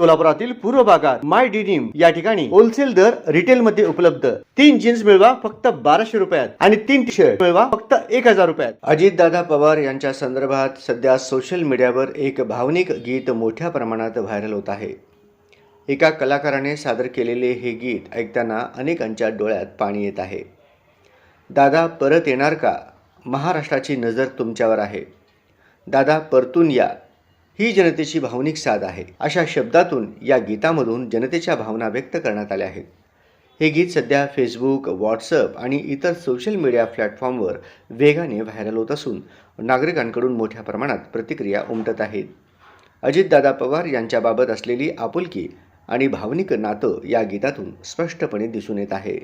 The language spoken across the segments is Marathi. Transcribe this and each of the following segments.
सोलापुरातील पूर्व भागात माय डिनिम या ठिकाणी होलसेल दर रिटेल मध्ये उपलब्ध. तीन जीन्स मिळवा फक्त बाराशे रुपयात आणि तीन टी शर्ट मिळवा फक्त एक हजार रुपयात. अजितदादा पवार यांच्या संदर्भात सध्या सोशल मीडियावर एक भावनिक गीत मोठ्या प्रमाणात व्हायरल होत आहे. एका कलाकाराने सादर केलेले हे गीत ऐकताना अनेकांच्या डोळ्यात पाणी येत आहे. दादा परत येणार का? महाराष्ट्राची नजर तुमच्यावर आहे. दादा परतून या. ही जनतेची भावनिक साध आहे अशा शब्दातून या गीतामधून जनतेच्या भावना व्यक्त करण्यात आल्या आहेत. हे गीत सध्या फेसबुक व्हॉट्सअप आणि इतर सोशल मीडिया प्लॅटफॉर्मवर वेगाने व्हायरल होत असून नागरिकांकडून मोठ्या प्रमाणात प्रतिक्रिया उमटत आहेत. अजितदादा पवार यांच्याबाबत असलेली आपुलकी आणि भावनिक नातं या गीतातून स्पष्टपणे दिसून येत आहे.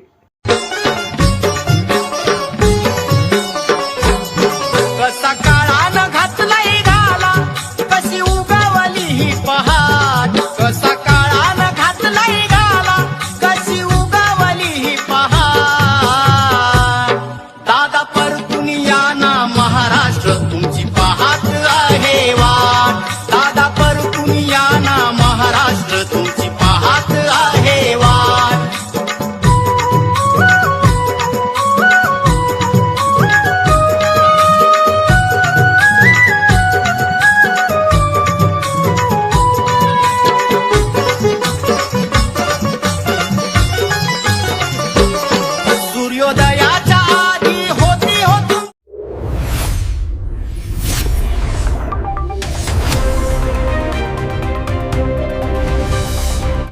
Sir,